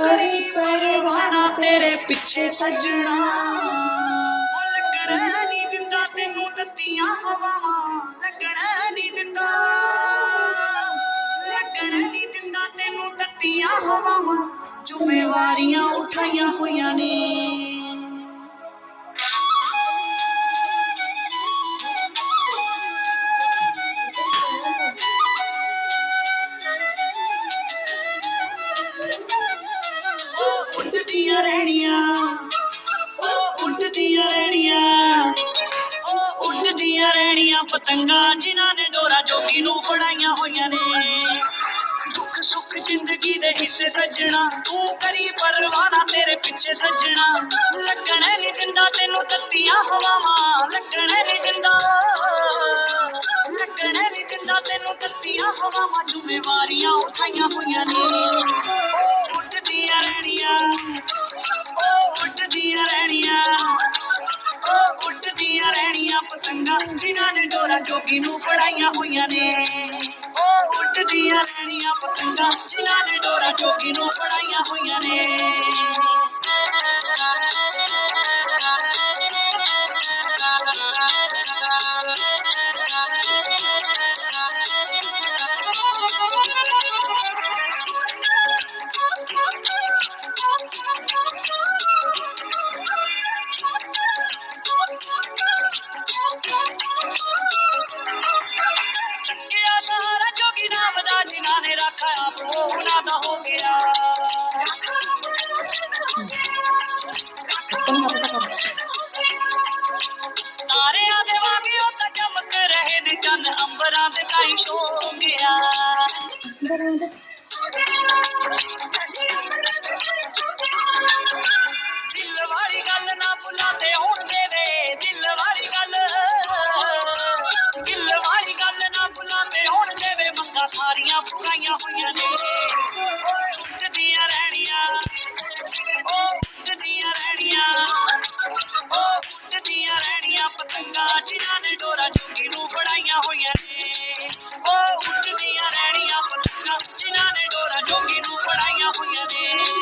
ਕਰੀ ਪਰਵਾਨਾ ਤੇਰੇ ਪਿੱਛੇ ਸੱਜਣਾ। ਲੱਗਣਾ ਨਹੀਂ ਦਿੰਦਾ ਤੈਨੂੰ ਤੱਤੀਆਂ ਹਵਾਵਾਂ। ਲੱਗਣਾ ਨਹੀਂ ਦਿੰਦਾ। ਲੱਗਣਾ ਨਹੀਂ ਦਿੰਦਾ ਤੈਨੂੰ ਤੱਤੀਆਂ ਹਵਾਵਾਂ। ਜ਼ਿੰਮੇਵਾਰੀਆਂ ਉਠਾਈਆਂ ਹੋਈਆਂ ਨੇ। ਉੱਡਦੀਆਂ ਰਹਿਣੀਆਂ, ਉਹ ਉੱਡਦੀਆਂ ਰਹਿਣੀਆਂ, ਉਹ ਉੱਡਦੀਆਂ ਰਹਿਣੀਆਂ ਪਤੰਗਾਂ ਜਿਨ੍ਹਾਂ ਨੇ ਡੋਰਾ ਜੋਗੀ ਨੂੰ ਫੜਾਈਆਂ ਹੋਈਆਂ ਨੇ। ਦੁੱਖ ਸੁੱਖ ਜ਼ਿੰਦਗੀ ਦੇ ਹਿੱਸੇ ਸੱਜਣਾ, ਤੂੰ ਕਰੀ ਪਰਵਾਨਾ ਤੇਰੇ ਪਿੱਛੇ ਸੱਜਣਾ। ਲੱਗਣੇ ਨਹੀਂ ਦਿੰਦਾ ਤੈਨੂੰ ਤੱਤੀਆਂ ਹਵਾਵਾਂ, ਲੱਗਣੇ ਨਹੀਂ ਦਿੰਦਾ, ਲੱਗਣੇ ਨਹੀਂ ਦਿੰਦਾ ਤੈਨੂੰ ਤੱਤੀਆਂ ਹਵਾਵਾਂ। ਜ਼ਿੰਮੇਵਾਰੀਆਂ ਉਠਾਈਆਂ ਹੋਈਆਂ ਨੇ। ਜਿਨ੍ਹਾਂ ਨੇ ਡੋਰਾ ਜੋਗੀ ਨੂੰ ਫੜਾਈਆਂ ਹੋਈਆਂ ਨੇ। ਉਹ ਉੱਡਦੀਆਂ ਰਹਿਣੀਆਂ ਪਤੰਗਾਂ, ਜਿਨ੍ਹਾਂ ਨੇ ਡੋਰਾ ਜੋਗੀ ਨੂੰ ਫੜਾਈਆਂ ਹੋਈਆਂ ਨੇ। ਹੋ ਗਿਆ ਤਾਰਿਆਂ ਦੇ ਵਾਂਗੇ ਉਹ ਤਾਂ ਚਮਕ ਰਹੇ ਨੇ ਚੰਨ, ਅੰਬਰਾਂ ਦੇ ਤਾਈ ਛੋ ਗਿਆ ਦਿਲ ਵਾਲੀ ਗੱਲ ਨਾ ਭੁਲਾਤੇ ਹੁਣ ਦੇਵੇ ਦਿਲ ਵਾਲੀ ਗੱਲ। ਦਿਲ ਵਾਲੀ ਗੱਲ ਨਾ ਭੁਲਾਤੇ ਹੁਣ ਦੇਵੇ ਮੰਗਾ ਸਾਰੀਆਂ ਪੁਰਾਈਆਂ ਹੋਈਆਂ ਨੇ। No, I know we're